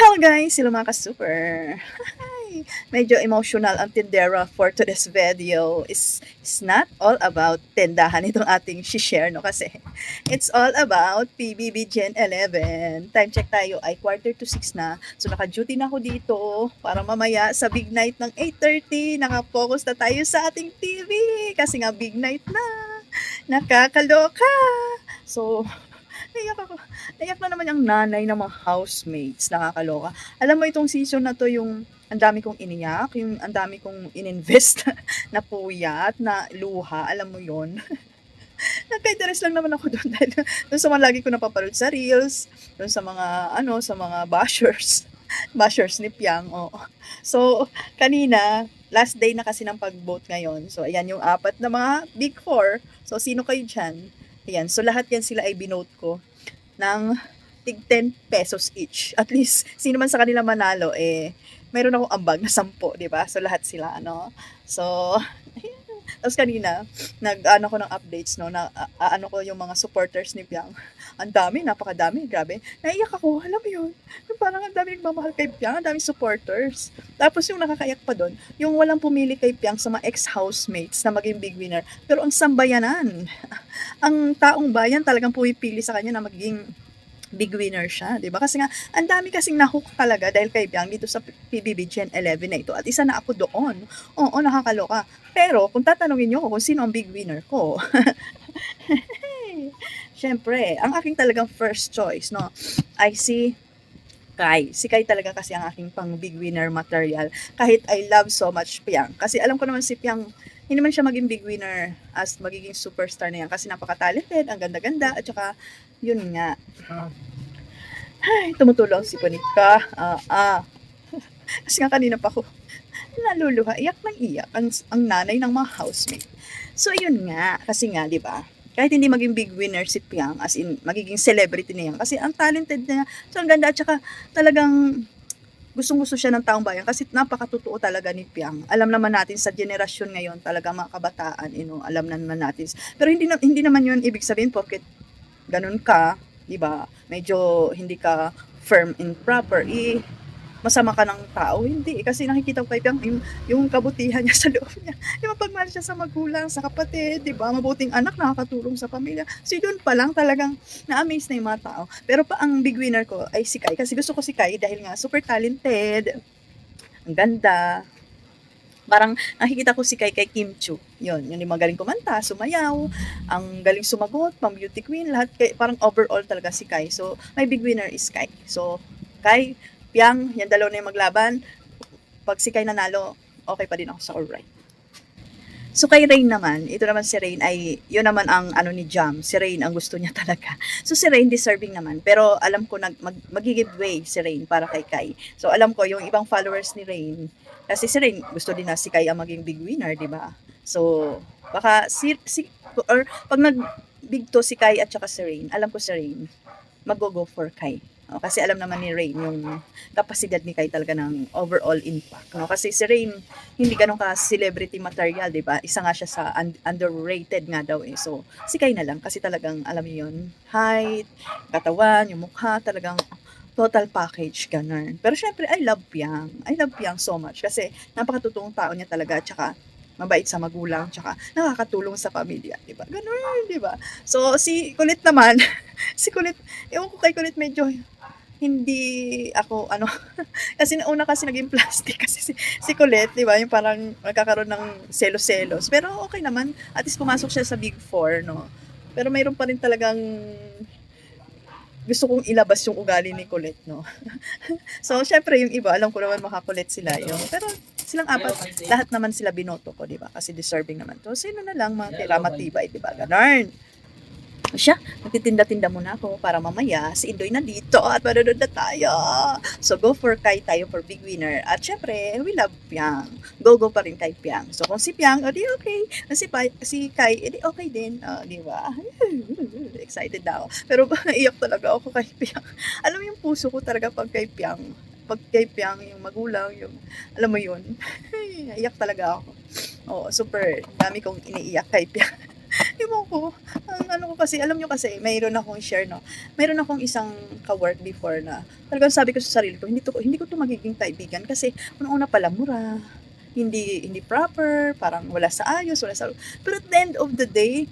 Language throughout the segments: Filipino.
Hello guys, sila mga ka-super. Hi. Medyo emotional ang tindera for today's video. Is it's not all about tindahan itong ating share no kasi it's all about PBB Gen 11. Time check tayo ay quarter to 6 na. So naka-duty na ako dito para mamaya sa big night ng 8.30 naka-focus na tayo sa ating TV kasi nga big night na. Nakakaloka. So, naiyak ako. Naiyak na naman yung nanay ng mga housemates. Nakakaloka. Alam mo itong season na to yung ang dami kong iniyak, yung ang dami kong ininvest na puyat, na luha, alam mo yon Nagka-interest lang naman ako doon dahil doon sa mga lagi ko napapanood sa reels, doon sa mga, ano, sa mga bashers. bashers ni Piang, oo. So, kanina, last day na kasi ng pag-vote ngayon. So, ayan yung apat na mga big four. So, sino kayo dyan? Ayan, so lahat yan sila ay binote ko ng tig 10 pesos each. At least, sino man sa kanila manalo, eh, mayroon akong ambag na 10, di ba? So, lahat sila, ano? So. Tapos kanina, nag-ano ko ng updates, no, na a- ano ko yung mga supporters ni Piang. Ang dami, napakadami, grabe. Naiyak ako, alam mo yun. Parang ang dami nagmamahal kay Piang, ang dami supporters. Tapos yung nakakayak pa doon, yung walang pumili kay Piang sa mga ex-housemates na maging big winner. Pero ang sambayanan, ang taong bayan talagang pumipili sa kanya na maging big winner siya, 'di ba? Kasi nga ang dami kasing nahook talaga dahil kay Biang dito sa PBB Gen 11 na ito at isa na ako doon. Oo, nakakaloka. Pero kung tatanungin niyo ako kung sino ang big winner ko, Siyempre, ang aking talagang first choice, no, ay si Kai. Si Kai talaga kasi ang aking pang big winner material. Kahit I love so much Piang. Kasi alam ko naman si Piang, hindi man siya maging big winner as magiging superstar na yan. Kasi napaka-talented, ang ganda-ganda, at saka, yun nga. Ay, tumutulong si Panika. Ah, ah. kasi nga kanina pa ako, naluluha, iyak ng iyak ang, ang nanay ng mga housemate. So, yun nga. Kasi nga, di ba? Kahit hindi maging big winner si Piang, as in, magiging celebrity na yan. Kasi ang talented niya. So, ang ganda. At saka, talagang gustong-gusto siya ng taong bayan kasi napakatotoo talaga ni Piang. Alam naman natin sa generasyon ngayon talaga mga kabataan, you know, alam na naman natin. Pero hindi na, hindi naman 'yun ibig sabihin porket ganun ka, 'di ba? Medyo hindi ka firm and proper, eh, masama ka ng tao. Hindi, eh, kasi nakikita ko kay yung, yung kabutihan niya sa loob niya. Yung mapagmahal siya sa magulang, sa kapatid, di ba? Mabuting anak, nakakatulong sa pamilya. So, yun pa lang talagang na-amaze na yung mga tao. Pero pa ang big winner ko ay si Kai. Kasi gusto ko si Kai dahil nga super talented, ang ganda. Parang nakikita ko si Kai kay Kim Chu. Yun, yun yung magaling kumanta, sumayaw, ang galing sumagot, pang beauty queen, lahat kay, parang overall talaga si Kai. So, my big winner is Kai. So, Kai, Piang, yan dalawa na yung maglaban. Pag si Kai nanalo, okay pa din ako sa alright. So kay Rain naman, ito naman si Rain ay, yun naman ang ano ni Jam, si Rain ang gusto niya talaga. So si Rain deserving naman, pero alam ko nag, mag, way si Rain para kay Kai. So alam ko yung ibang followers ni Rain, kasi si Rain gusto din na si Kai ang maging big winner, di ba? So baka si, si or pag nag big to si Kai at saka si Rain, alam ko si Rain, mag-go for Kai. O, kasi alam naman ni Rain yung kapasidad ni Kai talaga ng overall impact. No? Kasi si Rain, hindi ganun ka celebrity material, di ba? Isa nga siya sa un- underrated nga daw eh. So, si Kai na lang kasi talagang, alam mo yun, height, katawan, yung mukha, talagang total package, ganun. Pero syempre, I love Piang. I love Piang so much kasi napakatotoong tao niya talaga, tsaka mabait sa magulang, tsaka nakakatulong sa pamilya, di ba? Ganun, di ba? So, si Kulit naman, si Kulit, ewan ko kay Kulit medyo hindi ako ano kasi una kasi naging plastic kasi si, si Colette, 'di ba? Yung parang nagkakaroon ng selos-selos. Pero okay naman, at least pumasok siya sa Big Four, no. Pero mayroon pa rin talagang gusto kong ilabas yung ugali ni Colette, no. so, syempre yung iba, alam ko naman makakulit sila yung pero silang apat, lahat naman sila binoto ko, 'di ba? Kasi deserving naman to. Sino na lang mga tira matibay, 'di ba? Ganon siya, nagtitinda-tinda muna ako para mamaya si Indoy na dito at manonood na tayo. So, go for Kai tayo for big winner. At syempre, we love Piang. Go-go pa rin kay Piang. So, kung si Piang, o di okay. Kung si, pa, si Kai, edi okay din. O, di ba? Excited na ako. Pero iyak talaga ako kay Piang. Alam mo yung puso ko talaga pag kay Piang. Pag kay Piang, yung magulang, yung, alam mo yun. iyak talaga ako. Oo, super dami kong iniiyak kay Piang. Ewan ko. Ang ano ko kasi, alam nyo kasi, mayroon akong share, no? Mayroon akong isang ka-work before na, talagang sabi ko sa sarili ko, hindi, to, hindi ko to magiging kaibigan kasi, unang-una pala, mura, hindi hindi proper, parang wala sa ayos, wala sa... Pero at the end of the day,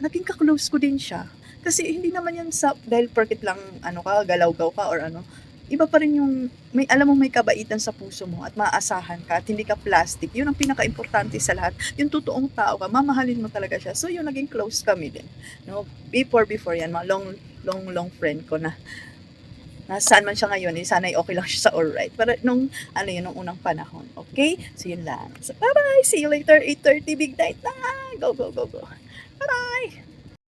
naging ka-close ko din siya. Kasi hindi naman yan sa, dahil perkit lang, ano ka, galaw-gaw ka or ano, iba pa rin yung, may, alam mo may kabaitan sa puso mo at maaasahan ka at hindi ka plastic. Yun ang pinaka-importante sa lahat. Yung totoong tao ka, mamahalin mo talaga siya. So, yun, naging close kami din. No? Before, before yan, mga long, long, long friend ko na, nasaan man siya ngayon, eh, sana'y okay lang siya sa alright. Pero nung, ano yun, nung unang panahon. Okay? So, yun lang. So, bye-bye! See you later, 8.30, big night na! Go, go, go, go. Bye-bye!